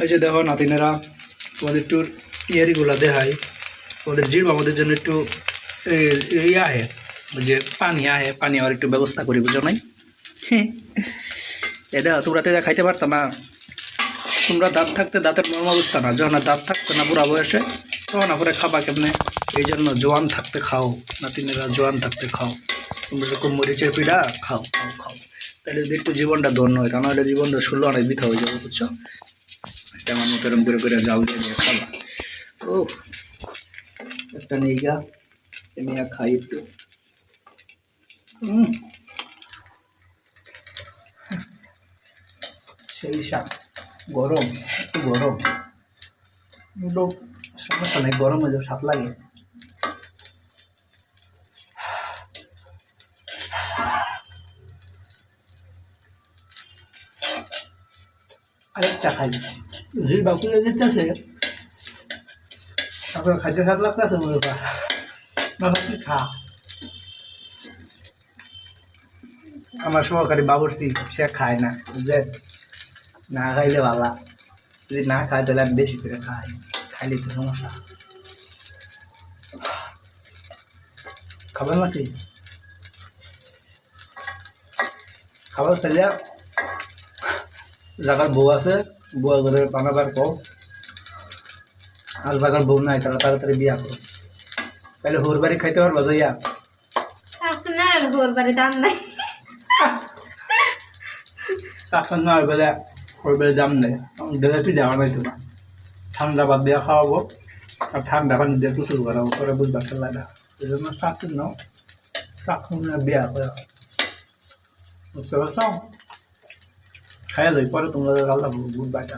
এই যে দেখো নাতিনেরা, তোমাদের একটু ইয়ারিগুলা দেখাই। তোমাদের জিম আমাদের জন্য একটু ইয়ে আহে, যে পানি আহে, পানি আর একটু ব্যবস্থা করি, বুঝো নাই? এটা তোমরা তো খাইতে পারতো না। তোমরা দাঁত থাকতে দাঁতের মর্ম অবস্থা না। যখন দাঁত থাকতো না বুড়া বয়সে, তখন করে খাবা কেমনে? এই জন্য জোয়ান থাকতে খাও, নাতিনেরা জোয়ান থাকতে খাও। তোমরা এরকম মরিচের পিঠা খাও খাও খাও। তাহলে একটু জীবনটা ধন্য হয়, তা নাহলে জীবনটা ষোলো অনেক বৃথা হয়ে যাবে, বুঝছ? তেমন মতো এরকম করে করে জাল দিয়ে দিয়ে খাবা। ও একটা নিয়ে গা নিয়ে খাই একটু। সেই শাক, গরম, একটু গরম। একটু সমস্যা নেই, গরম হয়ে যাবে লাগে। আরেকটা খাই। জি বাকুলে দিতেছে তারপরে খাইতে খাত লাগতেছে মনে কর না কি খা। আমার সহকারী বাবুর্চি, সে খায় না। বুঝলে না খাইলে ভালো। যদি না খায়, তাহলে আমি বেশি করে খাই। খাইলে তো সমস্যা। খাবার নাকি? খাবার খাইলে জাগার বউ আছে বউ করে বানাবার কও আর জাগার বউ নাই তারা তাড়াতাড়ি বিয়া করো। তাহলে হোর বাড়ি খাইতে পারব যাইয়া আপনার ঘর বাড়ি দাম নাই। তখন না বেলা নেই। দেবে যাওয়া নাই তোমার ঠান্ডা বাদ দিয়ে খাওয়াবো আর ঠান্ডা পানি দিয়ে গোসল করাবো করে বুঝবা খেলাটা এই জন্য নাও চাকরি বিয়া করে। বুঝতে পারছ? খাইয়া যাই পরে তোমরা আল্লাহ বুঝবা এটা